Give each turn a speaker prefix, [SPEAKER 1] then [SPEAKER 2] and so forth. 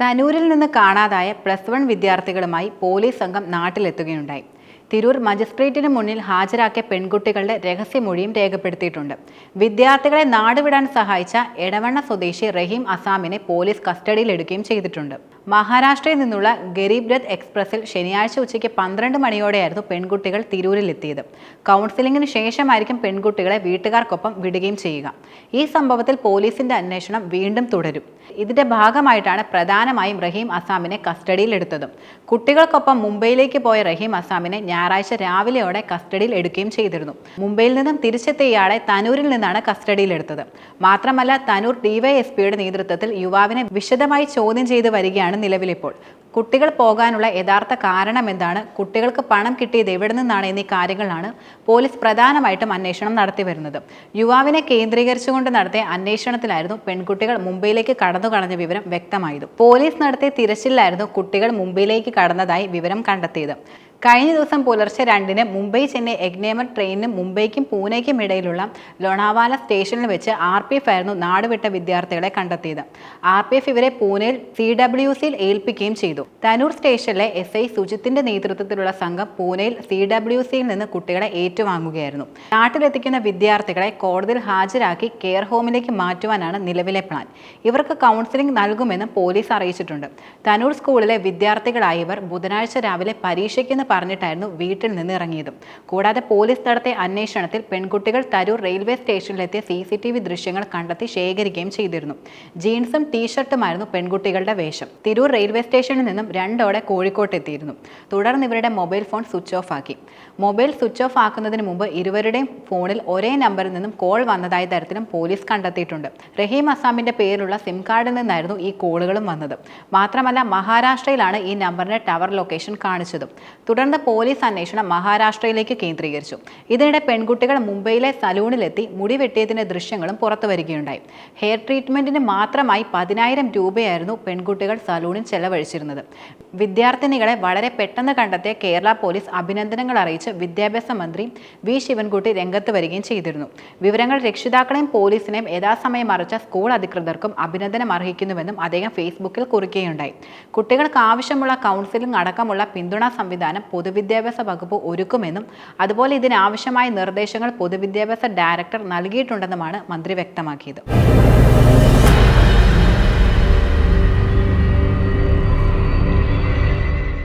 [SPEAKER 1] തനൂരിൽ നിന്ന് കാണാതായ plus one വിദ്യാർത്ഥികളുമായി പോലീസ് സംഘം നാട്ടിലെത്തുകയുണ്ടായി. തിരൂർ മജിസ്ട്രേറ്റിന് മുന്നിൽ ഹാജരാക്കിയ പെൺകുട്ടികളുടെ രഹസ്യമൊഴിയും രേഖപ്പെടുത്തിയിട്ടുണ്ട്. വിദ്യാർത്ഥികളെ നാടുവിടാൻ സഹായിച്ച എടവണ്ണ സ്വദേശി റഹീം അസാമിനെ പോലീസ് കസ്റ്റഡിയിലെടുക്കുകയും ചെയ്തിട്ടുണ്ട്. മഹാരാഷ്ട്രയിൽ നിന്നുള്ള ഗരീബ് രഥ് എക്സ്പ്രസിൽ ശനിയാഴ്ച ഉച്ചയ്ക്ക് പന്ത്രണ്ട് മണിയോടെയായിരുന്നു പെൺകുട്ടികൾ തിരൂരിലെത്തിയത്. കൗൺസിലിംഗിന് ശേഷമായിരിക്കും പെൺകുട്ടികളെ വീട്ടുകാർക്കൊപ്പം വിടുകയും ചെയ്യുക. ഈ സംഭവത്തിൽ പോലീസിന്റെ അന്വേഷണം വീണ്ടും തുടരും. ഇതിന്റെ ഭാഗമായിട്ടാണ് പ്രധാനമായും റഹീം അസാമിനെ കസ്റ്റഡിയിലെടുത്തത്. കുട്ടികൾക്കൊപ്പം മുംബൈയിലേക്ക് പോയ റഹീം അസാമിനെ ഞായറാഴ്ച രാവിലെയോടെ കസ്റ്റഡിയിൽ എടുക്കുകയും ചെയ്തിരുന്നു. മുംബൈയിൽ നിന്നും തിരിച്ചെത്തിയ ഇയാളെ തനൂരിൽ നിന്നാണ് കസ്റ്റഡിയിലെടുത്തത്. മാത്രമല്ല തനൂർ ഡിവൈഎസ്പിയുടെ നേതൃത്വത്തിൽ യുവാവിനെ വിശദമായി ചോദ്യം ചെയ്തു വരികയാണ് നിലവിലിപ്പോൾ കുട്ടികൾ പോകാനുള്ള യഥാർത്ഥ കാരണം എന്താണ്? കുട്ടികൾക്ക് പണം കിട്ടിയത് എവിടെ നിന്നാണ് എന്നീ കാര്യങ്ങളാണ് പോലീസ് പ്രധാനമായിട്ടും അന്വേഷണം നടത്തി വരുന്നത്. യുവാവിനെ കേന്ദ്രീകരിച്ചുകൊണ്ട് നടത്തിയ അന്വേഷണത്തിലായിരുന്നു പെൺകുട്ടികൾ മുംബൈയിലേക്ക് കടന്നു കളഞ്ഞ വിവരം വ്യക്തമായത്. പോലീസ് നടത്തിയ തിരച്ചിലായിരുന്നു കുട്ടികൾ മുംബൈയിലേക്ക് കടന്നതായി വിവരം കണ്ടെത്തിയത്. കഴിഞ്ഞ ദിവസം പുലർച്ചെ രണ്ടിന് മുംബൈ ചെന്നൈ എഗ്നേമർ ട്രെയിനിന് മുംബൈക്കും പൂനെയ്ക്കും ഇടയിലുള്ള ലോണാവാല സ്റ്റേഷനിൽ വെച്ച് ആർ പി എഫ് ആയിരുന്നു നാടുവിട്ട വിദ്യാർത്ഥികളെ കണ്ടെത്തിയത്. ആർ പി എഫ് ഇവരെ പൂനെയിൽ സി ഡബ്ല്യു സിയിൽ ഏൽപ്പിക്കുകയും ചെയ്തു. തനൂർ സ്റ്റേഷനിലെ എസ് ഐ സുജിത്തിന്റെ നേതൃത്വത്തിലുള്ള സംഘം പൂനെയിൽ സി ഡബ്ല്യു സിയിൽ നിന്ന് കുട്ടികളെ ഏറ്റുവാങ്ങുകയായിരുന്നു. നാട്ടിലെത്തിക്കുന്ന വിദ്യാർത്ഥികളെ കോടതിയിൽ ഹാജരാക്കി കെയർ ഹോമിലേക്ക് മാറ്റുവാനാണ് നിലവിലെ പ്ലാൻ. ഇവർക്ക് കൗൺസിലിംഗ് നൽകുമെന്ന് പോലീസ് അറിയിച്ചിട്ടുണ്ട്. തനൂർ സ്കൂളിലെ വിദ്യാർത്ഥികളായവർ ബുധനാഴ്ച രാവിലെ പരീക്ഷയ്ക്കെന്ന് പറഞ്ഞിട്ടായിരുന്നു വീട്ടിൽ നിന്ന് ഇറങ്ങിയതും. കൂടാതെ പോലീസ് നടത്തിയ അന്വേഷണത്തിൽ പെൺകുട്ടികൾ തരൂർ റെയിൽവേ സ്റ്റേഷനിലെത്തിയ സി സി ടി വി ദൃശ്യങ്ങൾ കണ്ടെത്തി ശേഖരിക്കുകയും ചെയ്തിരുന്നു. ജീൻസും ടീഷർട്ടുമായിരുന്നു പെൺകുട്ടികളുടെ വേഷം. തിരൂർ റെയിൽവേ സ്റ്റേഷനിൽ നിന്നും രണ്ടോടെ കോഴിക്കോട്ട് എത്തിയിരുന്നു തുടർന്ന് ഇവരുടെ മൊബൈൽ ഫോൺ സ്വിച്ച് ഓഫ് ആക്കി. മൊബൈൽ സ്വിച്ച് ഓഫ് ആക്കുന്നതിന് മുമ്പ് ഇരുവരുടെയും ഫോണിൽ ഒരേ നമ്പറിൽ നിന്നും കോൾ വന്നതായ തരത്തിലും പോലീസ് കണ്ടെത്തിയിട്ടുണ്ട്. റഹീം അസാമിന്റെ പേരിലുള്ള സിം കാർഡിൽ നിന്നായിരുന്നു ഈ കോളുകളും വന്നത്. മാത്രമല്ല മഹാരാഷ്ട്രയിലാണ് ഈ നമ്പറിന്റെ ടവർ ലൊക്കേഷൻ കാണിച്ചതും. തുടർന്ന് പോലീസ് അന്വേഷണം മഹാരാഷ്ട്രയിലേക്ക് കേന്ദ്രീകരിച്ചു. ഇതിനിടെ പെൺകുട്ടികൾ മുംബൈയിലെ സലൂണിലെത്തി മുടി വെട്ടിയതിന്റെ ദൃശ്യങ്ങളും പുറത്തു വരികയുണ്ടായി. ഹെയർ ട്രീറ്റ്മെന്റിന് മാത്രമായി പതിനായിരം രൂപയായിരുന്നു പെൺകുട്ടികൾ സലൂണിൽ ചെലവഴിച്ചിരുന്നത്. വിദ്യാർത്ഥിനികളെ വളരെ പെട്ടെന്ന് കണ്ടെത്തിയ കേരള പോലീസ് അഭിനന്ദനങ്ങൾ അറിയിച്ച് വിദ്യാഭ്യാസ മന്ത്രി വി. ശിവൻകുട്ടി രംഗത്ത് വരികയും ചെയ്തിരുന്നു. വിവരങ്ങൾ രക്ഷിതാക്കളെയും പോലീസിനെയും യഥാസമയം അറിയിച്ച സ്കൂൾ അധികൃതർക്കും അഭിനന്ദനം അർഹിക്കുന്നുവെന്നും അദ്ദേഹം ഫേസ്ബുക്കിൽ കുറിക്കുകയുണ്ടായി. കുട്ടികൾക്ക് ആവശ്യമുള്ള കൗൺസിലിംഗ് അടക്കമുള്ള പിന്തുണ സംവിധാനം പൊതുവിദ്യാഭ്യാസ വകുപ്പ് ഒരുക്കുമെന്നും അതുപോലെ ഇതിനാവശ്യമായ നിർദ്ദേശങ്ങൾ പൊതുവിദ്യാഭ്യാസ ഡയറക്ടർ നൽകിയിട്ടുണ്ടെന്നുമാണ് മന്ത്രി വ്യക്തമാക്കിയത്.